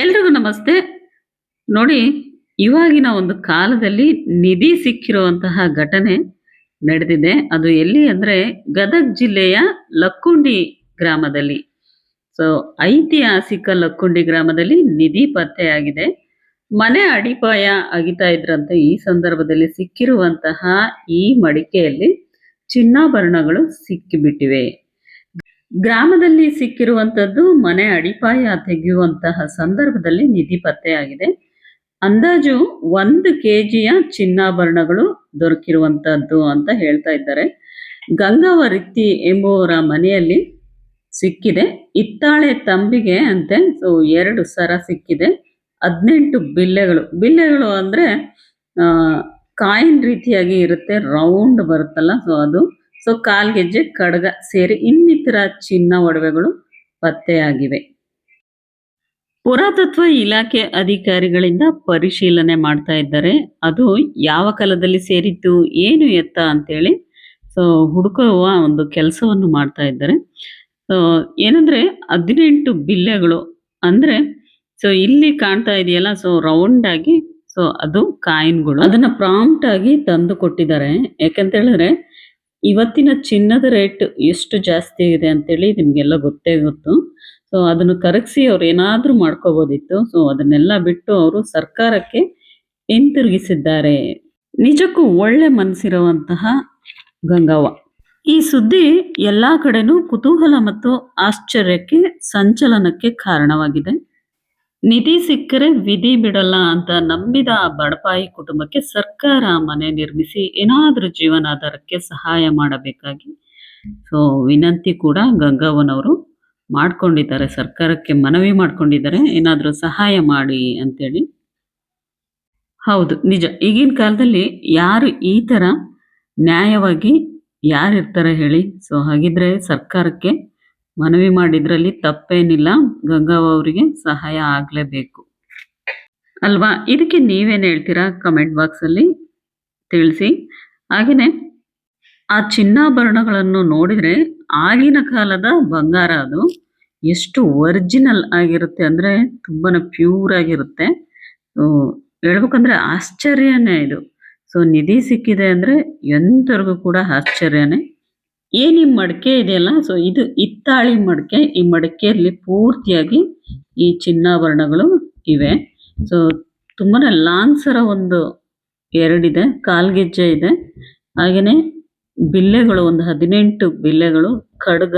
ಎಲ್ರಿಗೂ ನಮಸ್ತೆ. ನೋಡಿ, ಇವಾಗಿನ ಒಂದು ಕಾಲದಲ್ಲಿ ನಿಧಿ ಸಿಕ್ಕಿರುವಂತಹ ಘಟನೆ ನಡೆದಿದೆ. ಅದು ಎಲ್ಲಿ ಅಂದ್ರೆ ಗದಗ್ ಜಿಲ್ಲೆಯ ಲಕ್ಕುಂಡಿ ಗ್ರಾಮದಲ್ಲಿ. ಸೊ ಐತಿಹಾಸಿಕ ಲಕ್ಕುಂಡಿ ಗ್ರಾಮದಲ್ಲಿ ನಿಧಿ ಪತ್ತೆಯಾಗಿದೆ. ಮನೆ ಅಡಿಪಾಯ ಅಗಿತಾ ಇದ್ರಂತ ಈ ಸಂದರ್ಭದಲ್ಲಿ ಸಿಕ್ಕಿರುವಂತಹ ಈ ಮಡಿಕೆಯಲ್ಲಿ ಚಿನ್ನಾಭರಣಗಳು ಸಿಕ್ಕಿಬಿಟ್ಟಿವೆ. ಗ್ರಾಮದಲ್ಲಿ ಸಿಕ್ಕಿರುವಂತದ್ದು ಮನೆ ಅಡಿಪಾಯ ತೆಗೆಯುವಂತಹ ಸಂದರ್ಭದಲ್ಲಿ ನಿಧಿ ಪತ್ತೆಯಾಗಿದೆ. ಅಂದಾಜು ಒಂದು ಕೆಜಿಯ ಚಿನ್ನಾಭರಣಗಳು ದೊರಕಿರುವಂತದ್ದು ಅಂತ ಹೇಳ್ತಾ ಇದ್ದಾರೆ. ಗಂಗಾವರಿತ್ತಿ ಎಂಬುವರ ಮನೆಯಲ್ಲಿ ಸಿಕ್ಕಿದೆ. ಇತ್ತಾಳೆ ತಂಬಿಗೆ ಅಂತೆ ಸೊ ಎರಡು ಸರ ಸಿಕ್ಕಿದೆ. ಹದಿನೆಂಟು ಬಿಲ್ಲೆಗಳು. ಬಿಲ್ಲೆಗಳು ಅಂದ್ರೆ ಕಾಯಿನ್ ರೀತಿಯಾಗಿ ಇರುತ್ತೆ, ರೌಂಡ್ ಬರುತ್ತಲ್ಲ, ಸೊ ಅದು ಸೊ ಕಾಲ್ಗೆಜ್ಜೆ ಕಡಗ ಸೇರಿ ಇನ್ನಿತರ ಚಿನ್ನ ಒಡವೆಗಳು ಪತ್ತೆಯಾಗಿವೆ. ಪುರಾತತ್ವ ಇಲಾಖೆ ಅಧಿಕಾರಿಗಳಿಂದ ಪರಿಶೀಲನೆ ಮಾಡ್ತಾ ಇದ್ದಾರೆ. ಅದು ಯಾವ ಕಾಲದಲ್ಲಿ ಸೇರಿತ್ತು ಏನು ಎತ್ತ ಅಂತೇಳಿ, ಸೊ ಹುಡುಕುವ ಒಂದು ಕೆಲಸವನ್ನು ಮಾಡ್ತಾ ಇದ್ದಾರೆ. ಸೊ ಏನಂದ್ರೆ, ಹದಿನೆಂಟು ಬಿಲ್ಲೆಗಳು ಅಂದ್ರೆ, ಸೊ ಇಲ್ಲಿ ಕಾಣ್ತಾ ಇದೆಯಲ್ಲ, ಸೊ ರೌಂಡ್ ಆಗಿ, ಸೊ ಅದು ಕಾಯಿನ್ಗಳು. ಅದನ್ನ ಪ್ರಾಂಪ್ಟ್ ಆಗಿ ತಂದು ಕೊಟ್ಟಿದ್ದಾರೆ. ಯಾಕಂತ ಹೇಳಿದ್ರೆ ಇವತ್ತಿನ ಚಿನ್ನದ ರೇಟ್ ಎಷ್ಟು ಜಾಸ್ತಿ ಇದೆ ಅಂತೇಳಿ ನಿಮಗೆಲ್ಲ ಗೊತ್ತೇ ಗೊತ್ತು. ಸೊ ಅದನ್ನು ಕರಗಿಸಿ ಅವ್ರು ಏನಾದರೂ ಮಾಡ್ಕೋಬೋದಿತ್ತು. ಸೊ ಅದನ್ನೆಲ್ಲ ಬಿಟ್ಟು ಅವರು ಸರ್ಕಾರಕ್ಕೆ ಹಿಂತಿರುಗಿಸಿದ್ದಾರೆ. ನಿಜಕ್ಕೂ ಒಳ್ಳೆ ಮನಸ್ಸಿರುವಂತಹ ಗಂಗವ್ವ. ಈ ಸುದ್ದಿ ಎಲ್ಲ ಕಡೆನೂ ಕುತೂಹಲ ಮತ್ತು ಆಶ್ಚರ್ಯಕ್ಕೆ ಸಂಚಲನಕ್ಕೆ ಕಾರಣವಾಗಿದೆ. ನಿಧಿ ಸಿಕ್ಕರೆ ವಿಧಿ ಬಿಡಲ್ಲ ಅಂತ ನಂಬಿದ ಬಡಪಾಯಿ ಕುಟುಂಬಕ್ಕೆ ಸರ್ಕಾರ ಮನೆ ನಿರ್ಮಿಸಿ ಏನಾದ್ರೂ ಜೀವನಾಧಾರಕ್ಕೆ ಸಹಾಯ ಮಾಡಬೇಕಾಗಿ. ಸೊ ವಿನಂತಿ ಕೂಡ ಗಂಗವ್ವನವರು ಮಾಡ್ಕೊಂಡಿದ್ದಾರೆ. ಸರ್ಕಾರಕ್ಕೆ ಮನವಿ ಮಾಡ್ಕೊಂಡಿದ್ದಾರೆ. ಏನಾದರೂ ಸಹಾಯ ಮಾಡಿ ಅಂತೇಳಿ. ಹೌದು, ನಿಜ. ಈಗಿನ ಕಾಲದಲ್ಲಿ ಯಾರು ಈ ತರ ನ್ಯಾಯವಾಗಿ ಯಾರಿರ್ತಾರೆ ಹೇಳಿ. ಸೊ ಹಾಗಿದ್ರೆ ಸರ್ಕಾರಕ್ಕೆ ಮನವಿ ಮಾಡಿದ್ರಲ್ಲಿ ತಪ್ಪೇನಿಲ್ಲ. ಗಂಗವ್ವ ಅವರಿಗೆ ಸಹಾಯ ಆಗ್ಲೇಬೇಕು. ಅಲ್ವಾ? ಇದಕ್ಕೆ ನೀವೇನ್ ಹೇಳ್ತೀರಾ ಕಮೆಂಟ್ ಬಾಕ್ಸ್ ಅಲ್ಲಿ? ತಿಳಿಸಿ. ಹಾಗೇನೆ, ಆ ಚಿನ್ನಾಭರಣಗಳನ್ನು ನೋಡಿದ್ರೆ ಆಗಿನ ಕಾಲದ ಬಂಗಾರ ಅದು ಎಷ್ಟು ಒರಿಜಿನಲ್ ಆಗಿರುತ್ತೆ ಅಂದ್ರೆ ತುಂಬಾ ಪ್ಯೂರ್ ಆಗಿರುತ್ತೆ. ಹೇಳ್ಬೇಕಂದ್ರೆ ಆಶ್ಚರ್ಯನೇ ಇದು. ಸೊ ನಿಧಿ ಸಿಕ್ಕಿದೆ ಅಂದ್ರೆ ಎಂತವರೆಗೂ ಕೂಡ ಆಶ್ಚರ್ಯನೇ. ಏನ್ ಈ ಮಡಕೆ ಇದೆಯಲ್ಲ ಸೊ ಇದು ಹಿತ್ತಾಳಿ ಮಡಕೆ. ಈ ಮಡಕೆಯಲ್ಲಿ ಪೂರ್ತಿಯಾಗಿ ಈ ಚಿನ್ನಾಭರಣಗಳು ಇವೆ. ಸೊ ತುಂಬಾನೇ ಲಾಂಗ್ ಸರ ಒಂದು ಎರಡಿದೆ ಕಾಲ್ಗೆಜ್ಜೆ ಇದೆ. ಹಾಗೇನೆ ಬಿಲ್ಲೆಗಳು, ಒಂದು ಹದಿನೆಂಟು ಬಿಲ್ಲೆಗಳು, ಖಡ್ಗ.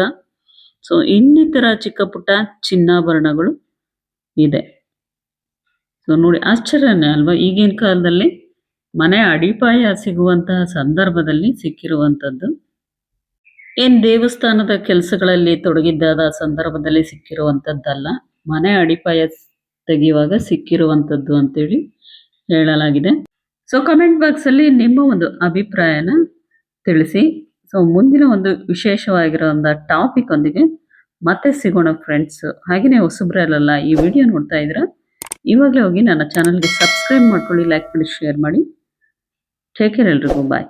ಸೊ ಇನ್ನಿತರ ಚಿಕ್ಕ ಪುಟ್ಟ ಚಿನ್ನಾಭರಣಗಳು ಇದೆ. ಸೊ ನೋಡಿ, ಆಶ್ಚರ್ಯನೇ ಅಲ್ವಾ? ಈಗಿನ ಕಾಲದಲ್ಲಿ ಮನೆ ಅಡಿಪಾಯ ಸಿಗುವಂತಹ ಸಂದರ್ಭದಲ್ಲಿ ಸಿಕ್ಕಿರುವಂತದ್ದು. ಏನ್ ದೇವಸ್ಥಾನದ ಕೆಲಸಗಳಲ್ಲಿ ತೊಡಗಿದ್ದಾದ ಸಂದರ್ಭದಲ್ಲಿ ಸಿಕ್ಕಿರುವಂತದ್ದಲ್ಲ, ಮನೆ ಅಡಿಪಾಯ ತೆಗೆಯುವಾಗ ಸಿಕ್ಕಿರುವಂತದ್ದು ಅಂತೇಳಿ ಹೇಳಲಾಗಿದೆ. ಸೊ ಕಮೆಂಟ್ ಬಾಕ್ಸ್ ಅಲ್ಲಿ ನಿಮ್ಮ ಒಂದು ಅಭಿಪ್ರಾಯನ ತಿಳಿಸಿ. ಸೊ ಮುಂದಿನ ಒಂದು ವಿಶೇಷವಾಗಿರೋ ಒಂದು ಟಾಪಿಕ್ ಒಂದಿಗೆ ಮತ್ತೆ ಸಿಗೋಣ ಫ್ರೆಂಡ್ಸ್ ಹಾಗೆಯೇ ಹೊಸಬ್ರಲ್ಲ ಈ ವಿಡಿಯೋ ನೋಡ್ತಾ ಇದ್ರ ಇವಾಗಲೇ ಹೋಗಿ ನನ್ನ ಚಾನಲ್ಗೆ ಸಬ್ಸ್ಕ್ರೈಬ್ ಮಾಡ್ಕೊಳ್ಳಿ ಲೈಕ್ ಮಾಡಿ ಶೇರ್ ಮಾಡಿ. ಟೇಕ್ ಕೇರ್ ಎಲ್ರಿಗೂ ಬಾಯ್